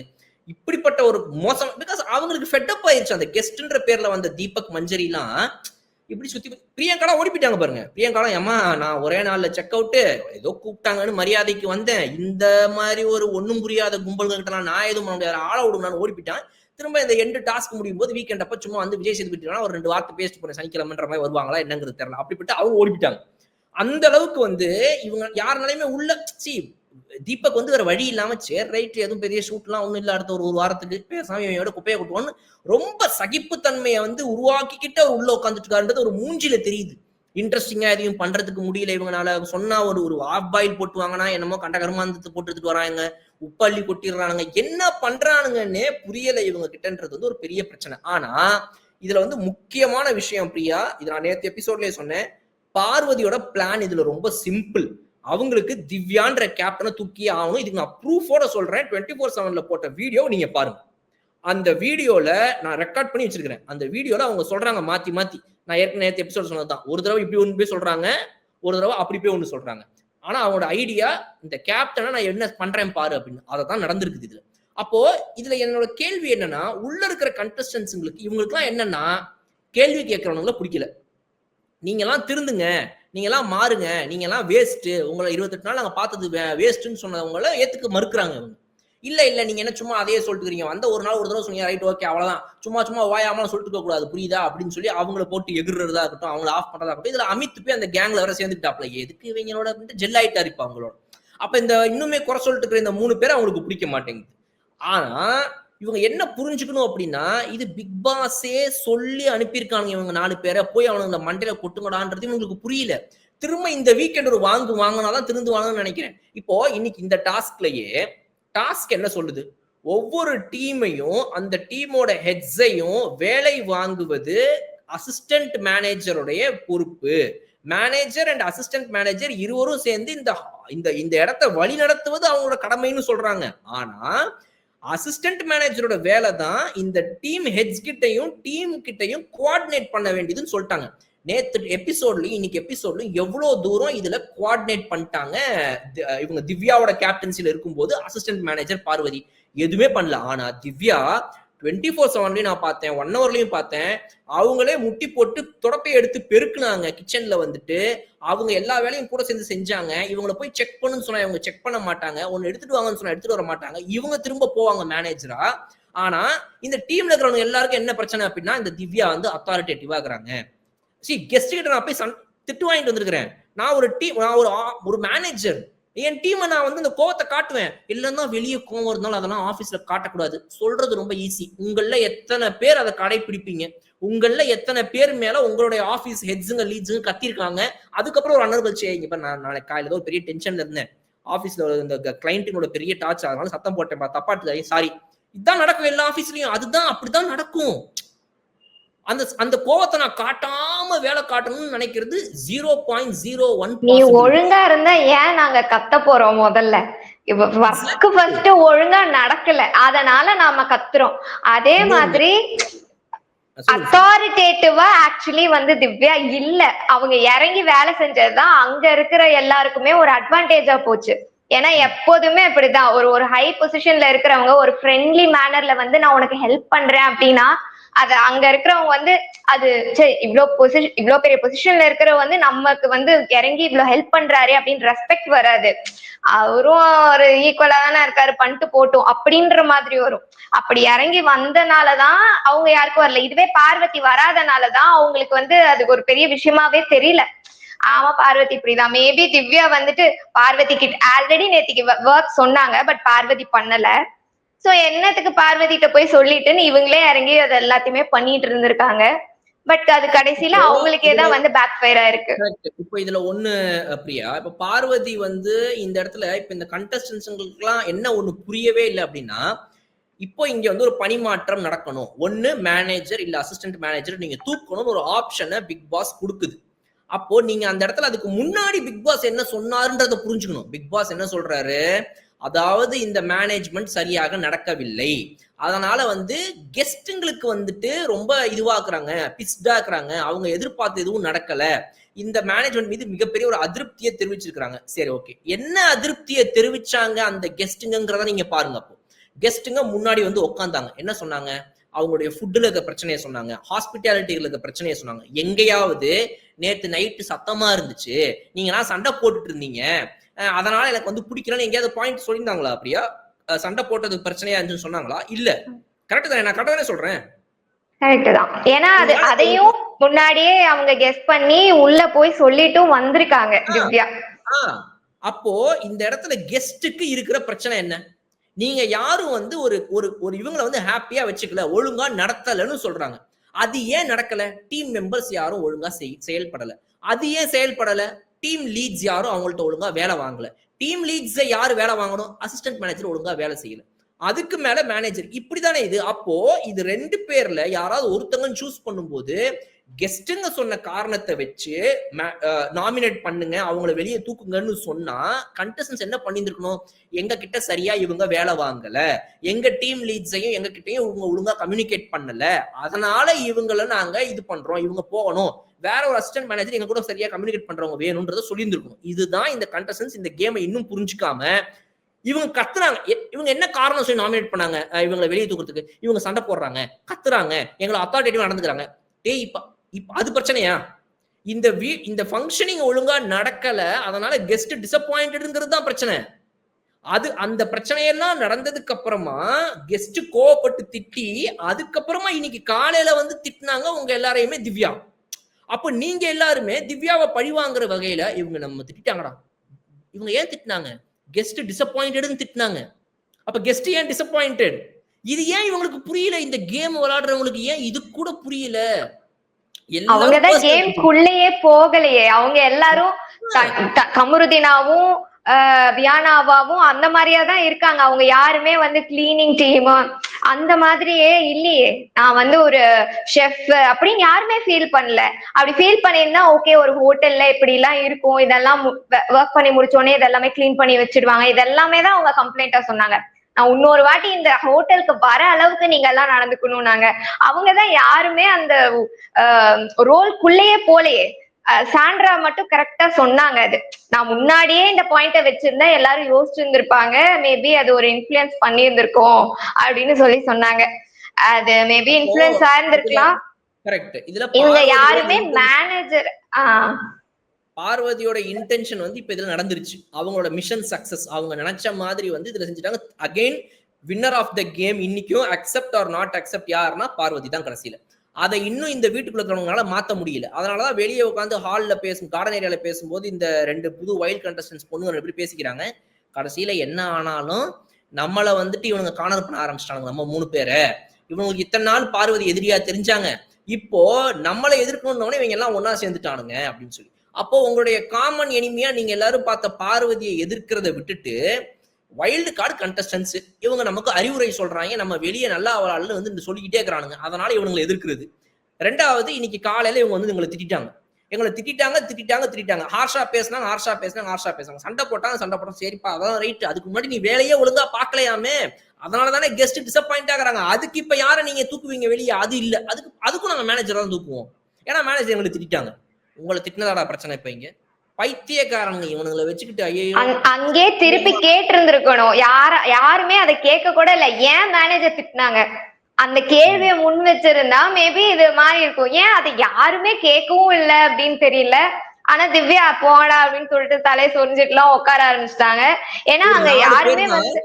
இப்படிப்பட்ட ஒரு மோசம் பிகாஸ் அவங்களுக்கு ஃபெட்டப் ஆயிடுச்சு அந்த கெஸ்ட்ன்ற பேர்ல வந்த தீபக் மஞ்சரிலாம் இப்படி சுத்தி பிரியங்காலாம் ஓடி போயிட்டாங்க பாருங்க. பிரியங்காலாம் ஏமா நான் ஒரே நாள்ல செக் அவுட்டு ஏதோ கூப்பிட்டாங்கன்னு மரியாதைக்கு வந்தேன். இந்த மாதிரி ஒரு ஒண்ணும் புரியாத கும்பல்கள் கிட்ட நான் எதுவும் பண்ண முடியாது. ஆள விடுங்க ஓடி போயிட்டேன் திரும்ப இந்த எண்டு டாஸ்க் முடியும் போது வீக்கெண்ட் அப்ப சும்மா வந்து விஜய் சேதுபதி ஒரு ரெண்டு வார்த்தை பேசிட்டு போறேன் சனிக்கிழமைன்ற மாதிரி வருவாங்களா என்னங்கிறது தெரியல. அப்படிப்பட்டு அவங்க ஓடிவிட்டாங்க. அந்த அளவுக்கு வந்து இவங்க யாருனாலையுமே உள்ள சி தீபக் வந்து வேற வழி இல்லாம சேர் ரைட் எதுவும் பெரிய ஷூட்லாம் ஒண்ணும் இல்ல அடுத்த ஒரு ஒரு வாரத்துக்கு பேசாம இவனோட குப்பையை கொட்டுவான்னு ரொம்ப சகிப்புத்தன்மையை வந்து உருவாக்கிக்கிட்டு அவர் உள்ள உட்காந்துட்டு இருக்காருன்றது ஒரு மூஞ்சில தெரியுது. இன்ட்ரெஸ்டிங்கா எதையும் பண்றதுக்கு முடியல இவங்கனால. சொன்னா ஒரு ஒரு ஆஃப் பாயில் போட்டு வாங்கினா என்னமோ கண்ட கருமாந்தத்தை போட்டு எடுத்துட்டு வராங்க. உப்பள்ளி கொட்டிடுறானுங்க. என்ன பண்றானுங்கன்னே புரியல இவங்க கிட்டன்றது வந்து ஒரு பெரிய பிரச்சனை. ஆனா இதுல வந்து முக்கியமான விஷயம் பிரியா இது நான் நேற்று எபிசோட்லயே சொன்னேன். பார்வதியோட பிளான் இதுல ரொம்ப சிம்பிள் அவங்களுக்கு திவ்யான்ற கேப்டனை தூக்கி ஆகணும். இதுக்கு நான் ப்ரூஃபோட சொல்றேன். டுவெண்ட்டி ஃபோர் செவன்ல போட்ட வீடியோ நீங்க பாருங்க. அந்த வீடியோல நான் ரெக்கார்ட் பண்ணி வச்சிருக்கிறேன். அந்த வீடியோல அவங்க சொல்றாங்க மாத்தி மாத்தி. நான் ஏற்கனவே நேற்று எபிசோட் சொன்னதுதான். ஒரு தடவை இப்படி ஒன்று போய் சொல்றாங்க ஒரு தடவை அப்படி போய் ஒன்று சொல்றாங்க. ஆனா அவங்களோட ஐடியா இந்த கேப்டனை நான் என்ன பண்றேன் பாரு அப்படின்னு. அதை தான் நடந்திருக்குது இதுல. அப்போ இதுல என்னோட கேள்வி என்னன்னா உள்ள இருக்கிற கண்டஸ்டன்ஸுங்களுக்கு இவங்களுக்குலாம் என்னன்னா கேள்வி கேட்கறவங்கள பிடிக்கல. நீங்கெல்லாம் திருந்துங்க நீங்கெல்லாம் மாறுங்க நீங்கெல்லாம் வேஸ்ட்டு உங்களை இருபத்தெட்டு நாள் நாங்கள் பார்த்தது வேஸ்ட்டுன்னு சொன்னவங்கள ஏற்றுக்க மறுக்கிறாங்க இவங்க. இல்ல இல்ல நீங்க என்ன சும்மா அதையே சொல்லிட்டுக்கிறீங்க வந்த ஒரு நாள் ஒரு தடவை சொன்னீங்க ரைட் ஓகே அவ்வளவுதான். சும்மா சும்மா வாயாமலாம் சொல்லிட்டு இருக்க கூடாது. புரியுதா? அப்படின்னு சொல்லி அவங்கள போட்டு எகுறதா இருக்கட்டும் அவங்கள ஆஃப் பண்றதா இருக்கட்டும் இதுல அமித் போய் அந்த கேங்ல வர சேர்ந்துட்டாப்ல எதுக்கு இவங்களோட ஜெல் ஆயிட்டா இருப்பா அவங்களோட? அப்ப இந்த இன்னுமே குறை சொல்லிட்டு இருக்கிற இந்த மூணு பேரை அவங்களுக்கு பிடிக்க மாட்டேங்குது. ஆனா இவங்க என்ன புரிஞ்சுக்கணும் அப்படின்னா இது பிக் பாஸே சொல்லி அனுப்பியிருக்கானுங்க இவங்க நாலு பேரை. போய் அவனுங்க இந்த மண்டையில கொட்டுங்கடான்றது இவங்களுக்கு புரியல. திரும்ப இந்த வீக்கெண்ட் ஒரு வாங்கு வாங்கினாதான் திருந்து வாங்கணும்னு நினைக்கிறேன். இப்போ இன்னைக்கு இந்த டாஸ்க்லயே டாஸ்க் என்ன சொல்லுது? ஒவ்வொரு டீமையும் அந்த டீமோட ஹெட்ஸையும் வேலை வாங்குவது அசிஸ்டன்ட் மேனேஜருடைய பொறுப்பு. மேனேஜர் அண்ட் அசிஸ்டன்ட் மேனேஜர் இருவரும் சேர்ந்து இந்த இந்த இந்த இடத்த வழி நடத்துவது அவங்களோட கடமைன்னு சொல்றாங்க. ஆனா அசிஸ்டன்ட் மேனேஜரோட வேலை தான் இந்த டீம் ஹெட்ஸ் கிட்டையும் டீம் கிட்டையும் கோஆர்டினேட் பண்ண வேண்டியதுன்னு சொல்லிட்டாங்க. நேத்து எபிசோட்லயும் இன்னைக்கு எபிசோட்லயும் எவ்வளவு தூரம் இதுல குவாடினேட் பண்ணிட்டாங்க இவங்க திவ்யாவோட கேப்டன்சில இருக்கும்போது அசிஸ்டன்ட் மேனேஜர் பார்வதி. எதுவுமே பண்ணல. ஆனா திவ்யா டுவெண்ட்டி ஃபோர் செவன்லயும் நான் பார்த்தேன் ஒன் ஹவர்லயும் பார்த்தேன். அவங்களே முட்டி போட்டு தொடப்பை எடுத்து பெருக்குனாங்க கிச்சன்ல வந்துட்டு. அவங்க எல்லா வேலையும் கூட சேர்ந்து செஞ்சாங்க. இவங்களை போய் செக் பண்ணுன்னு சொன்னா இவங்க செக் பண்ண மாட்டாங்க. ஒன்னு எடுத்துட்டு வாங்கன்னு சொன்னா எடுத்துட்டு வர மாட்டாங்க. இவங்க திரும்ப போவாங்க மேனேஜரா ஆனா இந்த டீம்ல இருக்கிறவங்க எல்லாருக்கும் என்ன பிரச்சனை அப்படின்னா இந்த திவ்யா வந்து அத்தாரிட்டேட்டிவா இருக்கிறாங்க. சி கெஸ்ட் கிட்ட நான் போய் சன் திட்டு வாங்கிட்டு வந்திருக்கிறேன். நான் ஒரு டீம் நான் ஒரு ஒரு மேனேஜர் என் டீமை நான் வந்து இந்த கோவத்தை காட்டுவேன். இல்லைன்னா வெளியே கோவம் இருந்தாலும் அதெல்லாம் ஆஃபீஸில் காட்டக்கூடாது. சொல்றது ரொம்ப ஈஸி உங்கள எத்தனை பேர் அதை கடைபிடிப்பீங்க உங்கள எத்தனை பேர் மேல உங்களுடைய ஆஃபீஸ் ஹெட்ஸுங்க லீட்ஸுங்க கத்திருக்காங்க? அதுக்கப்புறம் ஒரு அனர்வல் செய்யுங்க இப்ப நான் நாளைக்கு காலையில ஒரு பெரிய டென்ஷன்ல இருந்தேன். ஆபீஸ்ல இந்த கிளைண்ட்டினோட பெரிய டார்ச் அதனால சத்தம் போட்டேன் தப்பா சாரி இதான் நடக்கும் எல்லா ஆஃபீஸ்லையும் அதுதான் அப்படிதான் நடக்கும். அந்த அந்த கோவத்தை நான் காட்டாம வேலை காட்டணும்னு நினைக்கிறது ஜீரோ பாயிண்ட் ஜீரோ ஒன் நீ ஒழுங்கா இருந்தா ஏன் நாங்க கத்த போறோம் முதல்ல? ஒர்க் ஃபர்ஸ்ட் ஒழுங்கா நடக்கல. அதனால நாம கத்துறோம். அதே மாதிரி அத்தாரிட்டேட்டிவா ஆக்சுவலி வந்து திவ்யா இல்ல. அவங்க இறங்கி வேலை செஞ்சதுதான் அங்க இருக்கிற எல்லாருக்குமே ஒரு அட்வான்டேஜா போச்சு. ஏன்னா எப்போதுமே அப்படிதான் ஒரு ஒரு ஹை பொசிஷன்ல இருக்கிறவங்க ஒரு ஃப்ரெண்ட்லி மேனர்ல வந்து நான் உனக்கு ஹெல்ப் பண்றேன் அப்படின்னா அது அங்க இருக்கிறவங்க வந்து அது சரி இவ்வளவு பொசிஷன் இவ்ளோ பெரிய பொசிஷன்ல இருக்கிறவங்க வந்து நமக்கு வந்து இறங்கி இவ்வளவு ஹெல்ப் பண்றாரு அப்படின்னு ரெஸ்பெக்ட் வராது. அவரும் ஒரு ஈக்குவலா தானே இருக்காரு பண்ணிட்டு போட்டும் அப்படின்ற மாதிரி வரும். அப்படி இறங்கி வந்தனாலதான் அவங்க யாருக்கும் வரல. இதுவே பார்வதி வராதனாலதான் அவங்களுக்கு வந்து அது ஒரு பெரிய விஷயமாவே தெரியல. ஆமா பார்வதி இப்படிதான். மேபி திவ்யா வந்துட்டு பார்வதி கிட்ட ஆல்ரெடி நேத்திக்கு ஒர்க் சொன்னாங்க பட் பார்வதி பண்ணல. சோ என்னத்துக்கு பார்வதிட்ட போய் சொல்லிட்டுன்னு இவங்களே இறங்கி அது எல்லாத்தையுமே பண்ணிட்டு இருந்திருக்காங்க. பட் அது கடைசியில அவங்களுக்கே தான் வந்து பேக் ஃபயர் ஆயிருக்கு இப்போ இதுல ஒண்ணு பிரியா. இப்ப பார்வதி வந்து இந்த இடத்துல இப்ப இந்த கண்டஸ்டன்ஸுங்களுக்குலாம் என்ன ஒண்ணு புரியவே இல்லை அப்படின்னா இப்போ இங்க வந்து ஒரு பணிமாற்றம் நடக்கணும். ஒண்ணு மேனேஜர் இல்ல அசிஸ்டன்ட் மேனேஜர் நீங்க தூக்கணும்னு ஒரு ஆப்ஷனை பிக் பாஸ் கொடுக்குது. அப்போ நீங்க அந்த இடத்துல அதுக்கு முன்னாடி பிக் பாஸ் என்ன சொன்னாருன்றத புரிஞ்சுக்கணும். பிக் பாஸ் என்ன சொல்றாரு? அதாவது இந்த மேனேஜ்மெண்ட் சரியாக நடக்கவில்லை. அதனால வந்து கெஸ்ட்டுங்களுக்கு வந்துட்டு ரொம்ப இதுவாக்குறாங்க பிஸ்டா இருக்கிறாங்க. அவங்க எதிர்பார்த்த எதுவும் நடக்கல. இந்த மேனேஜ்மெண்ட் மீது மிகப்பெரிய ஒரு அதிருப்தியை தெரிவிச்சிருக்கிறாங்க. சரி ஓகே என்ன அதிருப்தியை தெரிவிச்சாங்க அந்த கெஸ்ட்டுங்கிறத நீங்க பாருங்க அப்போ. கெஸ்ட்டுங்க முன்னாடி வந்து உட்காந்தாங்க என்ன சொன்னாங்க? அவங்களுடைய ஃபுட்டில் இருக்க பிரச்சனையை சொன்னாங்க. ஹாஸ்பிட்டாலிட்டியில் இருக்க பிரச்சனையை சொன்னாங்க. எங்கேயாவது நேற்று நைட்டு சத்தமா இருந்துச்சு. நீங்களாம் சண்டை போட்டுட்டு இருந்தீங்க. அதனால எனக்கு வந்து பிடிக்கலன்னு எங்கேயாவது பாயிண்ட் சொல்லியிருந்தாங்களா அப்படியா சண்டை போட்டது பிரச்சனையா இருந்துச்சுன்னு சொன்னாங்களா? இல்ல. கரெக்ட் தானே? நான் கரெக்டாக தானே சொல்றேன்? கரெக்ட் தான். ஏன்னா அது அதையும் முன்னாடியே அவங்க கெஸ் பண்ணி உள்ள போய் சொல்லிட்டும் வந்திருக்காங்க திவ்யா. அப்போ இந்த இடத்துல கெஸ்ட்டுக்கு இருக்கிற பிரச்சனை என்ன? நீங்க யாரும் வந்து ஒரு ஒரு ஒரு இவங்களை வந்து ஹாப்பியா வச்சுக்கல ஒழுங்கா நடத்தலன்னு சொல்றாங்க. அது ஏன் நடக்கல? டீம் மெம்பர்ஸ் யாரும் ஒழுங்கா செய்- செயல்படல. அது ஏன் செயல்படல? டீம் லீட்ஸ் யாரும் அவங்கள்ட்ட ஒழுங்கா வேலை வாங்கல. டீம் லீட்ஸை யார் வேலை வாங்கணும்? அசிஸ்டன்ட் மேனேஜர் ஒழுங்கா வேலை செய்யல. அதுக்கு மேல மேனேஜர் இப்படிதானே இது? அப்போ இது ரெண்டு பேர்ல யாராவது ஒருத்தங்க சூஸ் பண்ணும்போது கெஸ்ட்ங்க சொன்ன காரணத்தை வச்சு நாமினேட் பண்ணுங்க அவங்கள வெளியே தூக்குங்கன்னு சொன்னா கண்டஸ்டன்ஸ் என்ன பண்ணியிருக்கணும் எங்க கிட்ட சரியா இவங்க வேலை வாங்கல. எங்க டீம் லீட்ஸையும் எங்க கிட்டயும் இவங்க ஒழுங்கா கம்யூனிகேட் பண்ணல. அதனால இவங்கள நாங்க இது பண்றோம் இவங்க போகணும். வேற ஒரு அசிஸ்டன்ட் மேனேஜர் எங்க கூட சரியா கம்யூனிகேட் பண்றவங்க வேணும்ன்றத சொல்லியிருந்திருக்கணும். இதுதான் இந்த கண்டஸ்டன்ஸ் இந்த கேமை இன்னும் புரிஞ்சுக்காம இவங்க கத்துறாங்க. எ- இவங்க என்ன காரணம் சொல்லி நாமினேட் பண்ணாங்க? இவங்களை வெளியே தூக்குறதுக்கு. இவங்க சண்டை போடுறாங்க. கத்துறாங்க. எங்களை அத்தாரிட்டேட்டிவ் நடந்துக்கிறாங்க. டேய் இப்ப இப் அது பிரச்சனையா? இந்த வீ இந்த ஃபங்க்ஷனிங் ஒழுங்கா நடக்கல அதனால கெஸ்ட் டிசப்பாயிண்டடுங்கிறது தான் பிரச்சனை. அது அந்த பிரச்சனையெல்லாம் நடந்ததுக்கு அப்புறமா கெஸ்ட் கோவப்பட்டு திட்டி அதுக்கப்புறமா இன்னைக்கு காலையில வந்து திட்டினாங்க உங்க எல்லாரையுமே திவ்யா. அப்ப நீங்க எல்லாருமே திவ்யாவை பழிவாங்குற வகையில இவங்க நம்ம திட்டாங்கடா இவங்க ஏன் திட்டினாங்க? கெஸ்ட் டிசப்பாயிண்டட்னு திட்டினாங்க. அப்ப கெஸ்ட் ஏன் டிசப்பாயிண்டட் இது ஏன் இவங்களுக்கு புரியல? இந்த கேம் விளையாடுறவங்களுக்கு ஏன் இது கூட புரியல? அவங்கதான் கேம்குள்ளேயே போகலையே. அவங்க எல்லாரும் கமருதீனாவும் வியானாவாவும் அந்த மாதிரியா தான் இருக்காங்க. அவங்க யாருமே வந்து கிளீனிங் டீம் அந்த மாதிரியே இல்லையே. நான் வந்து ஒரு ஷெஃப் அப்படின்னு யாருமே ஃபீல் பண்ணல. அப்படி ஃபீல் பண்ணியிருந்தா ஓகே ஒரு ஹோட்டல்ல இப்படி எல்லாம் இருக்கும். இதெல்லாம் ஒர்க் பண்ணி முடிச்சோடனே இதெல்லாமே க்ளீன் பண்ணி வச்சிடுவாங்க. இதெல்லாமே தான் அவங்க கம்ப்ளைண்டா சொன்னாங்க. நான் இன்னொரு வாட்டி இந்த ஹோட்டலுக்கு வர அளவுக்கு நீங்க எல்லாம் நடந்துக்கணும் நாங்க அவங்கதான் யாருமே அந்த ரோல்குள்ளேயே போலையே. சாண்ட்ரா மட்டும் கரெக்டா சொன்னாங்க அது. நான் முன்னாடியே இந்த பாயிண்ட வச்சிருந்தா எல்லாரும் யோசிச்சிருந்திருப்பாங்க. மேபி அது ஒரு இன்ஃபுளுயன்ஸ் பண்ணியிருந்திருக்கோம் அப்படின்னு சொல்லி சொன்னாங்க. அது மேபி இன்ஃபுளுயன்ஸ் ஆயிருந்திருக்கலாம். இவங்க யாருமே மேனேஜர் ஆஹ் பார்வதியோட இன்டென்ஷன் வந்து இப்ப இதுல நடந்துருச்சு. அவங்களோட மிஷன் சக்சஸ் அவங்க நினைச்ச மாதிரி வந்து இதுல செஞ்சுட்டாங்க. Again winner of the game இன்னைக்கும் அக்செப்ட் ஆர் நாட் அக்செப்ட் யாருன்னா பார்வதி தான் கடைசியில. அதை இன்னும் இந்த வீட்டுக்குள்ள இருக்கிறவங்களால மாத்த முடியல. அதனாலதான் வெளியே உட்காந்து ஹால்ல பேசும் கார்டன் ஏரியால பேசும்போது இந்த ரெண்டு புது வைல்ட் கண்டஸ்டன்ஸ் பொண்ணுங்க எப்படி பேசிக்கிறாங்க. கடைசியில என்ன ஆனாலும் நம்மளை வந்துட்டு இவனுங்க காணல் பண்ண ஆரம்பிச்சிட்டாங்க நம்ம மூணு பேரை. இவங்களுக்கு இத்தனை நாள் பார்வதி எதிரியா தெரிஞ்சாங்க. இப்போ நம்மளை எதிர்க்கணும்னவனே இவங்க எல்லாம் ஒன்னா சேர்ந்துட்டானுங்க அப்படின்னு சொல்லி. அப்போ உங்களுடைய காமன் எனிமையா நீங்க எல்லாரும் பார்த்த பார்வதியை எதிர்க்கிறத விட்டுட்டு வைல்டு கார்டு கண்டஸ்டன்ஸ் இவங்க நமக்கு அறிவுரை சொல்றாங்க. நம்ம வெளியே நல்லா அவளால் வந்து சொல்லிக்கிட்டே இருக்கிறானுங்க. அதனால இவங்களை எதிர்க்கிறது. ரெண்டாவது இன்னைக்கு காலையில இவங்க வந்து எங்களை திட்டிட்டாங்க. எங்களை திட்டிட்டாங்க திட்டிட்டாங்க திட்டிட்டாங்க. ஹார்ஷா பேசினாங்க ஹார்ஷா பேசினாங்க ஹார்ஷா பேசினாங்க. சண்டை போட்டாங்க சண்டை போட்டாங்க. சரிப்பா அதான் ரைட் அதுக்கு முன்னாடி நீ வேலையே ஒழுங்கா பார்க்கலையாமே. அதனால தானே கெஸ்ட் டிசப்பாயிண்ட் ஆகுறாங்க. அதுக்கு இப்ப யாரை நீங்க தூக்குவீங்க வெளியே? அது இல்ல. அதுக்கு அதுக்கும் நாங்க மேனேஜர் தான் தூக்குவோம். ஏன்னா மேனேஜர் எங்களை திட்டாங்க உங்களை திட்டினதாடா பிரச்சனை இப்ப இங்க? பைத்தியக்காரங்க இவனுங்களை வச்சுக்கிட்டு ஐயோ அங்- அங்கே திருப்பி கேட்டு இருந்திருக்கணும் யார யாருமே அதை கேட்க கூட இல்ல. ஏன் மேனேஜர் திட்டினாங்க? அந்த கேள்வியை முன் வச்சிருந்தா மேபி இது மாதிரி இருக்கும். ஏன் அதை யாருமே கேட்கவும் இல்ல அப்படின்னு தெரியல. ஆனா திவ்யா போடா அப்படின்னு சொல்லிட்டு தலையை சொரிஞ்சுட்டுலாம் உட்கார ஆரம்பிச்சிட்டாங்க. ஏன்னா அங்க யாருமே வந்து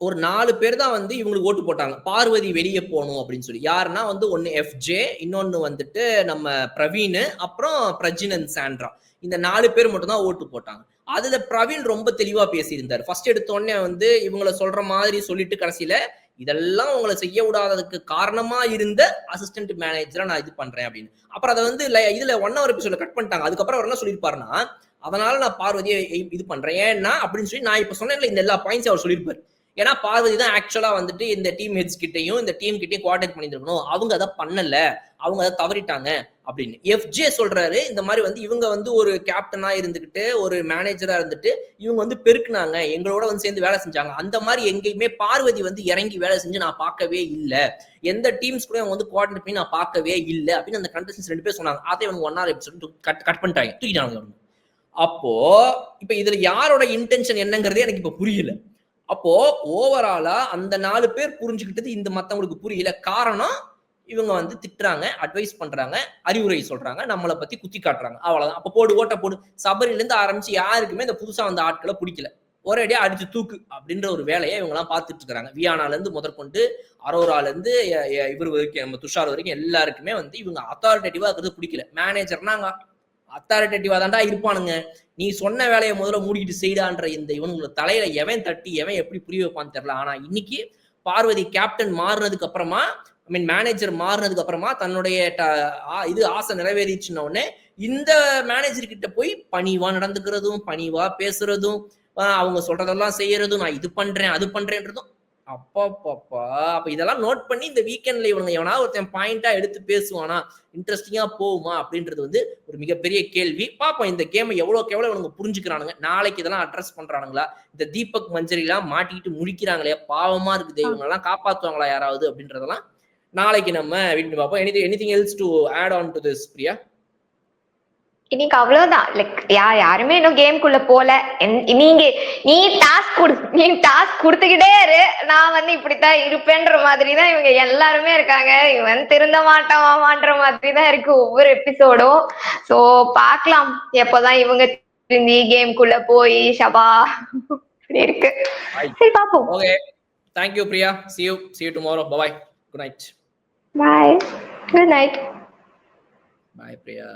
ஒரு நாலு பேர் தான் வந்து இவங்களுக்கு ஓட்டு போட்டாங்க. பார்வதி வெளியே போகணும் அப்படின்னு சொல்லி. யாருன்னா வந்து ஒன்னு எஃப்ஜே இன்னொன்னு வந்துட்டு நம்ம பிரவீன் அப்புறம் பிரஜினன் சாண்ட்ரா. இந்த நாலு பேர் மட்டும் தான் ஓட்டு போட்டாங்க. அதுல பிரவீன் ரொம்ப தெளிவா பேசியிருந்தார். ஃபர்ஸ்ட் எடுத்தோடனே வந்து இவங்கள சொல்ற மாதிரி சொல்லிட்டு கடைசியில இதெல்லாம் உங்களை செய்ய விடாததுக்கு காரணமா இருந்த அசிஸ்டன்ட் மேனேஜரா நான் இது பண்றேன் அப்படின்னு. அப்புறம் அதை வந்து இதுல ஒன் ஹவர் எபிசோட கட் பண்ணிட்டாங்க. அதுக்கப்புறம் அவர் என்ன சொல்லியிருப்பாருன்னா அதனால நான் பார்வதியை இது பண்றேன். ஏன்னா? அப்படின்னு சொல்லி நான் இப்ப சொன்னேன் இந்த எல்லா பாயிண்ட்ஸ் அவர் சொல்லியிருப்பாரு. ஏன்னா பார்வதி தான் ஆக்சுவலா வந்துட்டு இந்த டீம் ஹெட்ஸ் கிட்டையும் இந்த டீம் கிட்டையும் கோஆர்டினேட் பண்ணியிருக்கணும் அவங்க அதை பண்ணல. அவங்க அதை தவறிட்டாங்க அப்படின்னு. எஃப்ஜே சொல்றாரு இந்த மாதிரி வந்து இவங்க வந்து ஒரு கேப்டனா இருந்துகிட்டு ஒரு மேனேஜரா இருந்துட்டு இவங்க வந்து பெருக்குனாங்க. எங்களோட வந்து சேர்ந்து வேலை செஞ்சாங்க. அந்த மாதிரி எங்கேயுமே பார்வதி வந்து இறங்கி வேலை செஞ்சு நான் பார்க்கவே இல்லை. எந்த டீம்ஸ் கூட அவங்க வந்து கோஆர்டினேட் பண்ணி நான் பார்க்கவே இல்லை அப்படின்னு அந்த கண்டஸ்டன்ஸ் ரெண்டு பேர் சொன்னாங்க. அதை இவங்க one hour episode cut cut பண்ணிட்டாங்க. தூக்கிட்டாங்க அப்போ இப்ப இதுல யாரோட இன்டென்ஷன் என்னங்கிறதே எனக்கு இப்ப புரியல. அப்போ ஓவராலா அந்த நாலு பேர் புரிஞ்சுக்கிட்டது இந்த மத்தவங்களுக்கு புரியல. காரணம் இவங்க வந்து திட்டுறாங்க அட்வைஸ் பண்றாங்க அறிவுரை சொல்றாங்க நம்மளை பத்தி குத்தி காட்டுறாங்க. அவ்வளவுதான். அப்ப போடு ஓட்ட போடு. சபரில இருந்து ஆரம்பிச்சு யாருக்குமே இந்த புதுசா வந்த ஆட்களை பிடிக்கல. ஒரேடியா அடிச்சு தூக்கு அப்படின்ற ஒரு வேலையை இவங்க எல்லாம் பார்த்துட்டு இருக்காங்க வியானால இருந்து முதற்கொண்டு அரோரால இருந்து இவர் வரைக்கும் நம்ம துஷார் வரைக்கும் எல்லாருக்குமே வந்து இவங்க அத்தாரிட்டேட்டிவா இருக்கிறது பிடிக்கல. மேனேஜர்னாங்க அத்தாரிட்டேட்டிவா தான்டா இருப்பானுங்க. நீ சொன்ன வேலையை முதல்ல மூடிக்கிட்டு செய்டான்ற இந்த இவனுங்களை தலையில எவன் தட்டி எவன் எப்படி புரிய வைப்பான்னு தெரியல. ஆனா இன்னைக்கு பார்வதி கேப்டன் மாறினதுக்கு அப்புறமா ஐ மீன் மேனேஜர் மாறினதுக்கு அப்புறமா தன்னுடைய ட- ஆ- இது ஆசை நிறைவேறிச்சுன்ன உடனே இந்த மேனேஜர் கிட்ட போய் பணிவா நடந்துக்கிறதும் பணிவா பேசுறதும் அவங்க சொல்றதெல்லாம் செய்யறதும் நான் இது பண்றேன் அது பண்றேன்றதும் அப்பா பாப்பா அப்ப இதெல்லாம் நோட் பண்ணி இந்த வீக்கெண்ட்ல இவங்க எவனா ஒருத்தன் பாயிண்டா எடுத்து பேசுவானா இன்ட்ரெஸ்டிங்கா போகுமா அப்படின்றது வந்து ஒரு மிகப்பெரிய கேள்வி. பாப்போம் இந்த கேம் எவ்வளோக்கு எவ்வளவு இவனுங்க புரிஞ்சுக்கிறானுங்க. நாளைக்கு இதெல்லாம் அட்ரஸ் பண்றானுங்களா? இந்த தீபக் மஞ்சரிலாம் மாட்டிக்கிட்டு முழிக்கிறாங்களே பாவமா இருக்குது இவங்க எல்லாம் காப்பாத்துவாங்களா யாராவது அப்படின்றதெல்லாம் நாளைக்கு நம்ம வீட்டு பார்ப்போம். Any anything else to add on to this Priya? இன்னைக்கு அவ்வளவுதான். லைக் யா யாருமே இன்னும் கேம்குள்ள போல. நீங்க நீ டாஸ்க் கொடு நீ டாஸ்க் கொடுத்துக்கிட்டே இரு. நான் வந்து இப்படித்தான் இருப்பேன்ற மாதிரி தான் இவங்க எல்லாருமே இருக்காங்க. இவன் திருந்த மாட்டான் மாமான்ற மாதிரி தான் இருக்கு ஒவ்வொரு எபிசோடும் சோ பார்க்கலாம். எப்போதான் இவங்க திருந்தி கேம்குள்ள போய் ஷபா இப்படி இருக்கு. Bye. சரி பாப்போம் okay thank you Priya see you see you tomorrow bye good night bye good night bye Priya